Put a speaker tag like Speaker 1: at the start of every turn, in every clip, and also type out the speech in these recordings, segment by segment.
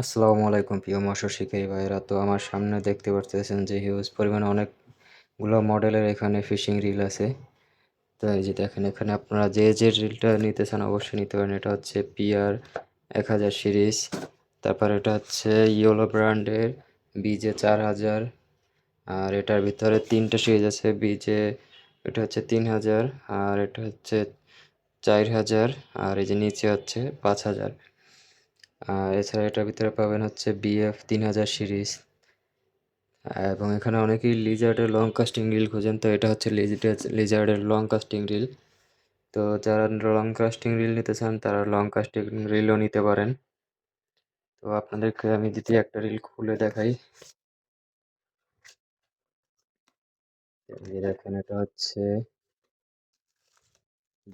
Speaker 1: আসসালামু আলাইকুম প্রিয় মৎস্য শিকারী ভাইরা তো আমার সামনে দেখতে পারতেছেন যে হিউজ পরিমাণে অনেকগুলো মডেলের এখানে ফিশিং রিল আছে। তো এই যে দেখেন, এখানে আপনারা যে যে রিলটা নিতে চান অবশ্যই নিতে পারেন। এটা হচ্ছে পিআর এক হাজার সিরিজ তারপর এটা হচ্ছে ইয়োলো ব্র্যান্ডের বিজে চার হাজার, আর এটার ভিতরে তিনটা সিরিজ আছে বিজে এটা হচ্ছে তিন হাজার, আর এটা হচ্ছে চার হাজার, আর এই যে নিচে হচ্ছে পাঁচ হাজার। আর এছাড়া এটার ভিতরে পাবেন হচ্ছে বিএফ তিন হাজার সিরিজ। এবং এখানে অনেকেই লিজার্ডের লং কাস্টিং রিল খোঁজেন, তো এটা হচ্ছে লিজার্ডের লং কাস্টিং রিল তো যারা লং কাস্টিং রিল নিতে চান, তারা লং কাস্টিং রিলও নিতে পারেন। তো আপনাদেরকে আমি যদি একটা রিল খুলে দেখাই। দেখেন, এটা হচ্ছে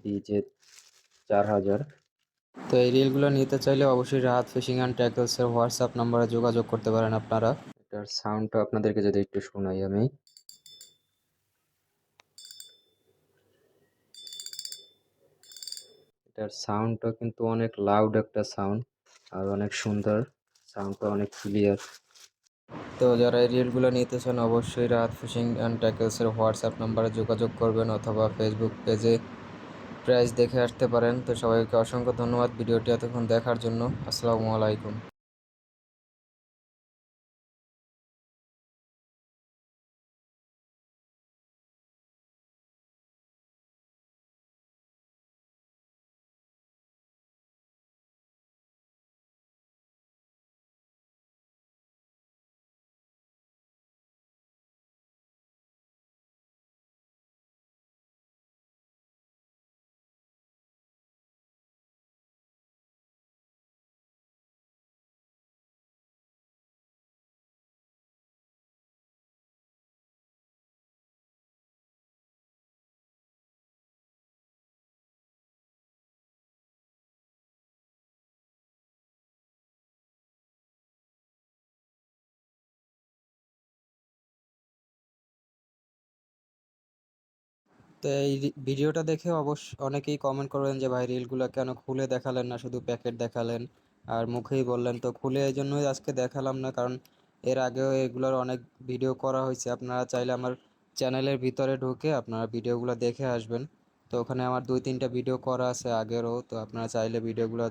Speaker 1: বিজে চার হাজার। তো এই রিলগুলো নিতে চাইলে অবশ্যই রাহাত ফিশিং অ্যান্ড ট্যাকলসের হোয়াটসঅ্যাপ নাম্বারে যোগাযোগ করতে পারেন আপনারা। এটার সাউন্ডটা আপনাদেরকে যদি একটু শোনাই আমি। এটার সাউন্ডটা কিন্তু অনেক লাউড একটা সাউন্ড আর অনেক সুন্দর। সাউন্ডটা অনেক ক্লিয়ার তো যারা এই রিলগুলো নিতে চান, অবশ্যই রাহাত ফিশিং অ্যান্ড ট্যাকলসের হোয়াটসঅ্যাপ নাম্বারে যোগাযোগ করবেন অথবা ফেসবুক পেজে প্রাইস দেখে আসতে পারেন। তো সবাইকে অসংখ্য ধন্যবাদ ভিডিওটি এতক্ষণ দেখার জন্য। আসসালামু আলাইকুম। তো এই ভিডিওটা দেখে অবশ্য অনেকেই কমেন্ট করবেন যে, ভাই রিলগুলো কেন খুলে দেখালেন না? শুধু প্যাকেট দেখালেন। আর মুখেই বললেন, তো খুলে এই জন্যই আজকে দেখালাম না, কারণ এর আগেও এগুলোর অনেক ভিডিও করা হয়েছে। আপনারা চাইলে আমার চ্যানেলের ভিতরে ঢুকে আপনারা ভিডিওগুলো দেখে আসবেন। তো ওখানে আমার দুই, তিনটা ভিডিও করা আছে আগেরও, তো আপনারা চাইলে ভিডিওগুলো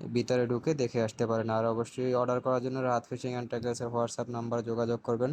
Speaker 1: ভিতরে ঢুকে দেখে আসতে পারেন। আর অবশ্যই অর্ডার করার জন্য রাত ফিশিং অ্যান্ড ট্যাকলসের হোয়াটসঅ্যাপ নাম্বার যোগাযোগ করবেন।